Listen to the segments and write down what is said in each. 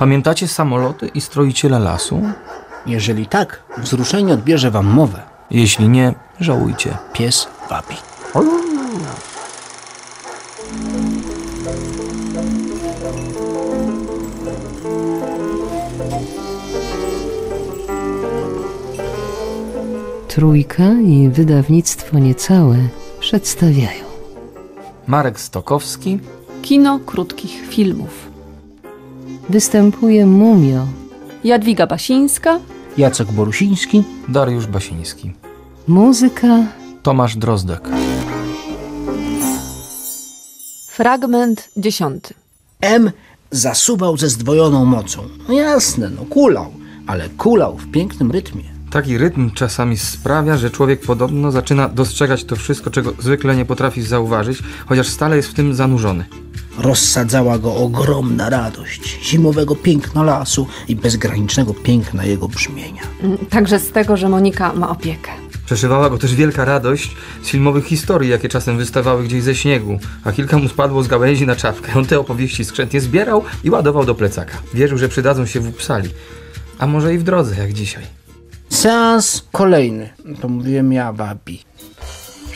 Pamiętacie samoloty i stroiciela lasu? Jeżeli tak, wzruszenie odbierze wam mowę. Jeśli nie, żałujcie. Pies wabi. Trójka i wydawnictwo niecałe przedstawiają. Marek Stokowski, Kino krótkich filmów. Występuje Mumio, Jadwiga Basińska, Jacek Borusiński. Dariusz Basiński, muzyka Tomasz Drozdek. fragment dziesiąty. M zasuwał ze zdwojoną mocą. No jasne, no kulał, ale kulał w pięknym rytmie. Taki rytm czasami sprawia, że człowiek podobno zaczyna dostrzegać to wszystko, czego zwykle nie potrafi zauważyć, chociaż stale jest w tym zanurzony. Rozsadzała go ogromna radość zimowego piękna lasu i bezgranicznego piękna jego brzmienia. Mm, Także z tego, że Monika ma opiekę. Przeszywała go też wielka radość z filmowych historii, jakie czasem wystawały gdzieś ze śniegu, a kilka mu spadło z gałęzi na czapkę. On te opowieści skrzętnie zbierał i ładował do plecaka. Wierzył, że przydadzą się w Upsali. A może i w drodze, jak dzisiaj. Seans kolejny. To mówiłem ja, babi.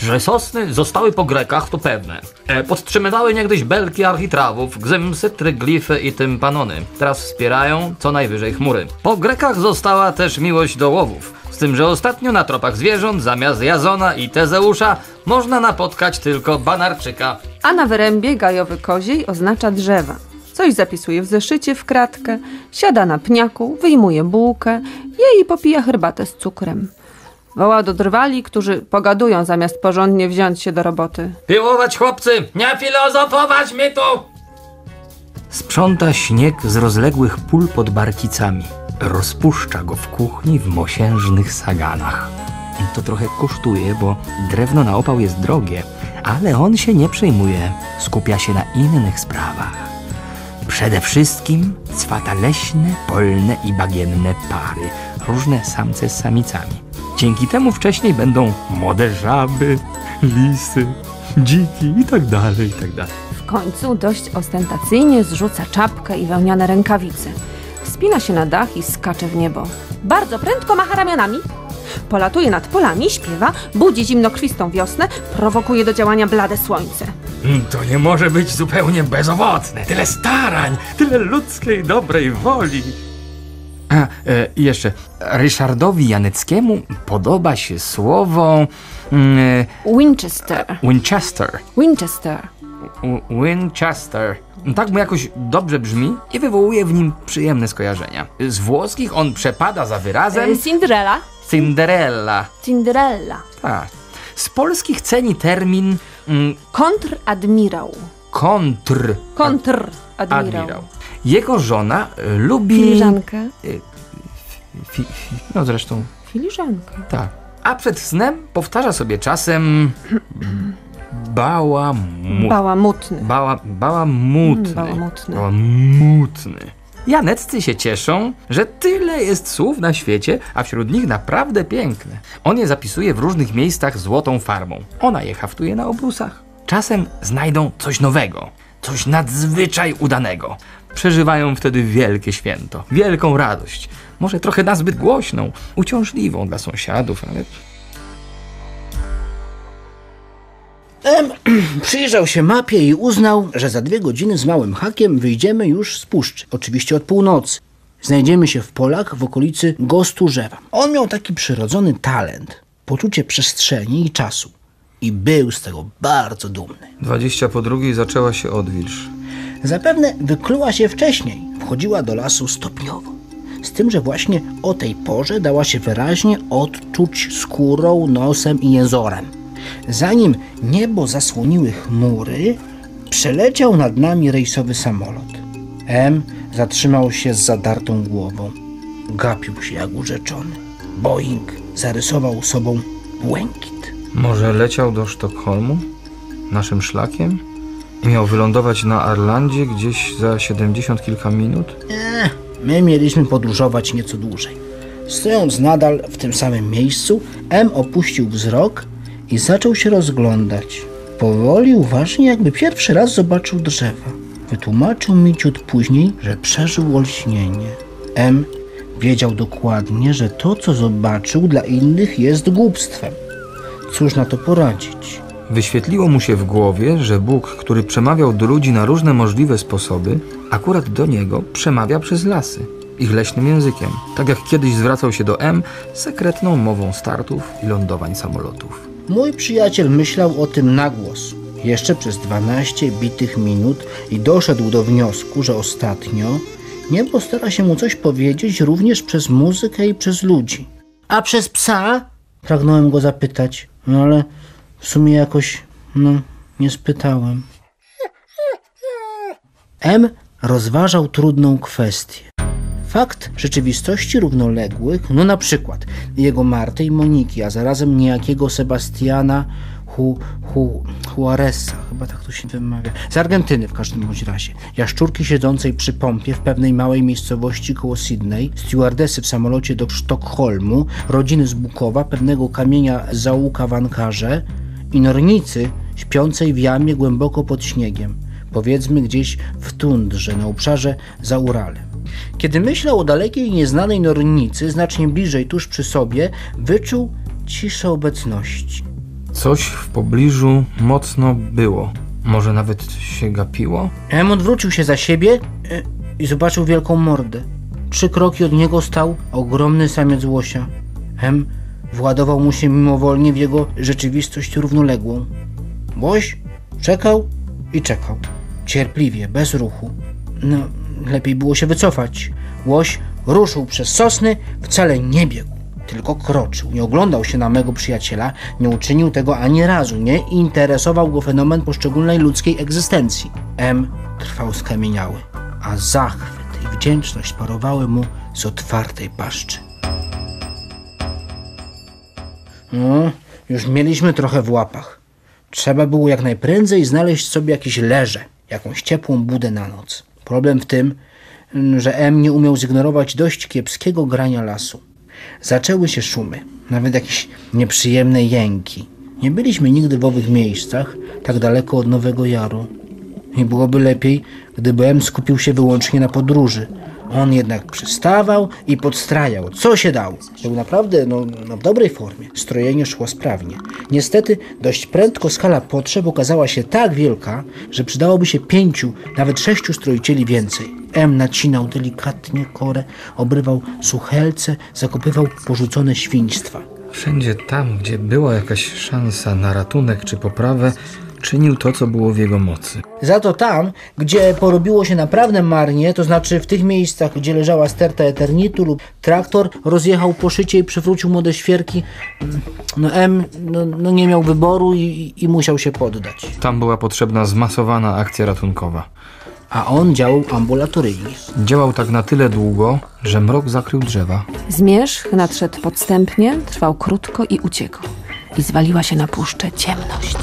Że sosny zostały po Grekach, to pewne. E, podtrzymywały niegdyś belki architrawów, gzymsy, tryglify i tympanony. Teraz wspierają co najwyżej chmury. Po Grekach została też miłość do łowów. Z tym, że ostatnio na tropach zwierząt zamiast Jazona i Tezeusza można napotkać tylko Banarczyka. A na wyrębie gajowy koziej oznacza drzewa. Coś zapisuje w zeszycie w kratkę, siada na pniaku, wyjmuje bułkę, je i popija herbatę z cukrem. Woła do drwali, którzy pogadują zamiast porządnie wziąć się do roboty. Piłować chłopcy, nie filozofować mi tu! Sprząta śnieg z rozległych pól pod barkicami. Rozpuszcza go w kuchni w mosiężnych saganach. To trochę kosztuje, bo drewno na opał jest drogie, ale on się nie przejmuje. Skupia się na innych sprawach. Przede wszystkim cwata leśne, polne i bagienne pary, różne samce z samicami. Dzięki temu wcześniej będą młode żaby, lisy, dziki i tak dalej, i tak dalej. W końcu dość ostentacyjnie zrzuca czapkę i wełniane rękawice. Wspina się na dach i skacze w niebo. Bardzo prędko macha ramionami. Polatuje nad polami, śpiewa, budzi zimnokrwistą wiosnę, prowokuje do działania blade słońce. Mm, To nie może być zupełnie bezowocne. Tyle starań, tyle ludzkiej dobrej woli. A, e, jeszcze, Ryszardowi Janeckiemu podoba się słowo mm, Winchester. Winchester. Winchester. W- Winchester. Tak mu jakoś dobrze brzmi i wywołuje w nim przyjemne skojarzenia. Z włoskich on przepada za wyrazem E, Cinderella. Cinderella. Cinderella. Tak. Z polskich ceni termin mm, Kontradmirał. Kontr. Kontradmirał. Admirał. Jego żona y, lubi. Filiżankę. Fi, fi, no zresztą, Filiżankę. tak. A przed snem powtarza sobie czasem. Bałamut. Bałamutny. Bała, bałamutny. Mm, bałamutny. Bałamutny. Janeccy się cieszą, że tyle jest słów na świecie, a wśród nich naprawdę piękne. On je zapisuje w różnych miejscach złotą farbą. Ona je haftuje na obrusach. Czasem znajdą coś nowego, coś nadzwyczaj udanego. Przeżywają wtedy wielkie święto, wielką radość. Może trochę nazbyt głośną, uciążliwą dla sąsiadów, ale M przyjrzał się mapie i uznał, że za dwie godziny z małym hakiem wyjdziemy już z puszczy. Oczywiście od północy. Znajdziemy się w polach w okolicy Gosturzewa. On miał taki przyrodzony talent, poczucie przestrzeni i czasu. I był z tego bardzo dumny. 20 po drugiej zaczęła się odwilż. Zapewne wykluła się wcześniej, wchodziła do lasu stopniowo. Z tym, że właśnie o tej porze dała się wyraźnie odczuć skórą, nosem i jęzorem. Zanim niebo zasłoniły chmury, przeleciał nad nami rejsowy samolot. M zatrzymał się z zadartą głową. Gapił się jak urzeczony. Boeing zarysował sobą błękit. Może leciał do Sztokholmu? Naszym szlakiem? I miał wylądować na Arlandzie gdzieś za 70 kilka minut? Nie, my mieliśmy podróżować nieco dłużej. Stojąc nadal w tym samym miejscu, M opuścił wzrok i zaczął się rozglądać. Powoli, uważnie, jakby pierwszy raz zobaczył drzewa. Wytłumaczył mi ciut później, że przeżył olśnienie. M wiedział dokładnie, że to, co zobaczył dla innych jest głupstwem. Cóż na to poradzić? Wyświetliło mu się w głowie, że Bóg, który przemawiał do ludzi na różne możliwe sposoby, akurat do niego przemawia przez lasy, ich leśnym językiem, tak jak kiedyś zwracał się do M sekretną mową startów i lądowań samolotów. Mój przyjaciel myślał o tym na głos. Jeszcze przez 12 bitych minut i doszedł do wniosku, że ostatnio niebo stara się mu coś powiedzieć również przez muzykę i przez ludzi. A przez psa? Pragnąłem go zapytać, no ale w sumie jakoś, no, nie spytałem. M rozważał trudną kwestię. Fakt rzeczywistości równoległych, no na przykład jego Marty i Moniki, a zarazem niejakiego Sebastiana Hu, Hu, Juareza, chyba tak to się wymawia, z Argentyny w każdym bądź razie, jaszczurki siedzącej przy pompie w pewnej małej miejscowości koło Sydney, stewardesy w samolocie do Sztokholmu, rodziny z Bukowa, pewnego kamienia z zaułka w Ankarze i nornicy śpiącej w jamie głęboko pod śniegiem, powiedzmy gdzieś w tundrze na obszarze za Uralem. Kiedy myślał o dalekiej nieznanej nornicy, znacznie bliżej, tuż przy sobie, wyczuł ciszę obecności. Coś w pobliżu mocno było. Może nawet się gapiło? Em odwrócił się za siebie e, i zobaczył wielką mordę. Trzy kroki od niego stał ogromny samiec łosia. Em władował mu się mimowolnie w jego rzeczywistość równoległą. Łoś czekał i czekał. Cierpliwie, bez ruchu. No, lepiej było się wycofać. Łoś ruszył przez sosny, wcale nie biegł, tylko kroczył. Nie oglądał się na mego przyjaciela, nie uczynił tego ani razu. Nie interesował go fenomen poszczególnej ludzkiej egzystencji. M trwał skamieniały, a zachwyt i wdzięczność parowały mu z otwartej paszczy. No, już mieliśmy trochę w łapach. Trzeba było jak najprędzej znaleźć sobie jakieś leże, jakąś ciepłą budę na noc. Problem w tym, że M nie umiał zignorować dość kiepskiego grania lasu. Zaczęły się szumy, nawet jakieś nieprzyjemne jęki. Nie byliśmy nigdy w owych miejscach, tak daleko od Nowego Jaru. I byłoby lepiej, gdyby M skupił się wyłącznie na podróży. On jednak przystawał i podstrajał, co się dało. Był naprawdę no, no, w dobrej formie. Strojenie szło sprawnie. Niestety dość prędko skala potrzeb okazała się tak wielka, że przydałoby się pięciu, nawet sześciu stroicieli więcej. M nacinał delikatnie korę, obrywał suchelce, zakopywał porzucone świństwa. Wszędzie tam, gdzie była jakaś szansa na ratunek czy poprawę, czynił to, co było w jego mocy. Za to tam, gdzie porobiło się naprawdę marnie, to znaczy w tych miejscach, gdzie leżała sterta eternitu lub traktor rozjechał po szycie i przywrócił młode świerki, no M no, no nie miał wyboru i, i musiał się poddać. Tam była potrzebna zmasowana akcja ratunkowa. A on działał ambulatoryjnie. Działał tak na tyle długo, że mrok zakrył drzewa. Zmierzch nadszedł podstępnie, trwał krótko i uciekł. I zwaliła się na puszczę ciemność.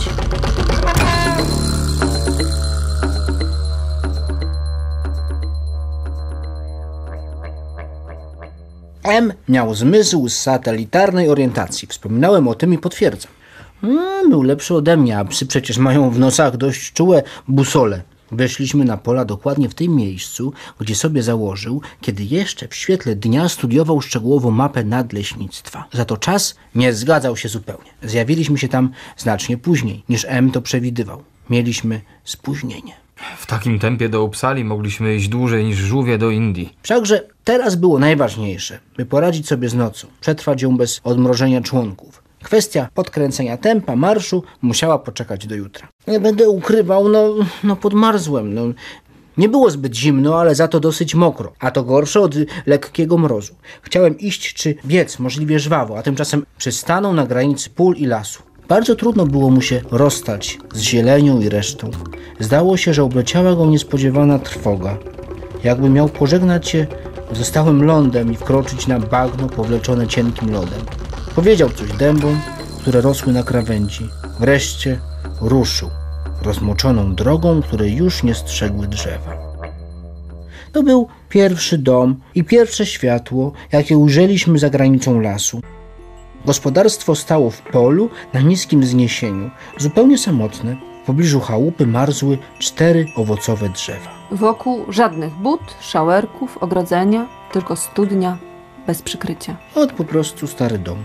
M miał zmysł z satelitarnej orientacji. Wspominałem o tym i potwierdzam. Mm, był lepszy ode mnie, a psy przecież mają w nosach dość czułe busole. Weszliśmy na pola dokładnie w tym miejscu, gdzie sobie założył, kiedy jeszcze w świetle dnia studiował szczegółowo mapę nadleśnictwa. Za to czas nie zgadzał się zupełnie. Zjawiliśmy się tam znacznie później, niż M to przewidywał. Mieliśmy spóźnienie. W takim tempie do Upsali mogliśmy iść dłużej niż żółwie do Indii. Wszakże teraz było najważniejsze, by poradzić sobie z nocą, przetrwać ją bez odmrożenia członków. Kwestia podkręcenia tempa marszu musiała poczekać do jutra. Nie będę ukrywał, no, no podmarzłem. No. Nie było zbyt zimno, ale za to dosyć mokro, a to gorsze od lekkiego mrozu. Chciałem iść czy biec możliwie żwawo, a tymczasem przystanął na granicy pól i lasu. Bardzo trudno było mu się rozstać z zielenią i resztą. Zdało się, że obleciała go niespodziewana trwoga. Jakby miał pożegnać się ze stałym lądem i wkroczyć na bagno powleczone cienkim lodem. Powiedział coś dębom, które rosły na krawędzi. Wreszcie ruszył rozmoczoną drogą, której już nie strzegły drzewa. To był pierwszy dom i pierwsze światło, jakie ujrzeliśmy za granicą lasu. Gospodarstwo stało w polu na niskim wzniesieniu, zupełnie samotne. W pobliżu chałupy marzły cztery owocowe drzewa. Wokół żadnych but, szałerków, ogrodzenia, tylko studnia bez przykrycia. Od po prostu stary dom.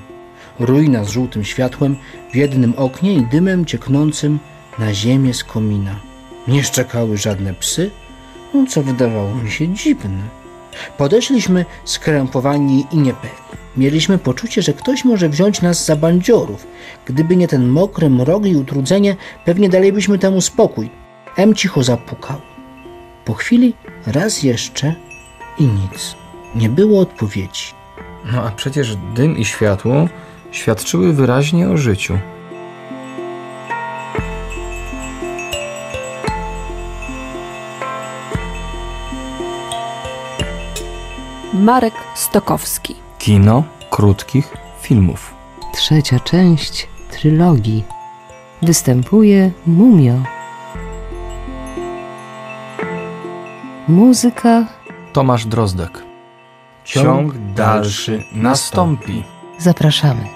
Ruina z żółtym światłem w jednym oknie i dymem cieknącym na ziemię z komina. Nie szczekały żadne psy, no, co wydawało mi się dziwne. Podeszliśmy skrępowani i niepewni. Mieliśmy poczucie, że ktoś może wziąć nas za bandziorów. Gdyby nie ten mokry mrok i utrudzenie, pewnie dalibyśmy temu spokój. M cicho zapukał. Po chwili raz jeszcze i nic. Nie było odpowiedzi. No a przecież dym i światło świadczyły wyraźnie o życiu. Marek Stokowski. Kino krótkich filmów. Trzecia część trylogii. Występuje Mumio. Muzyka Tomasz Drozdek. Ciąg dalszy nastąpi. zapraszamy.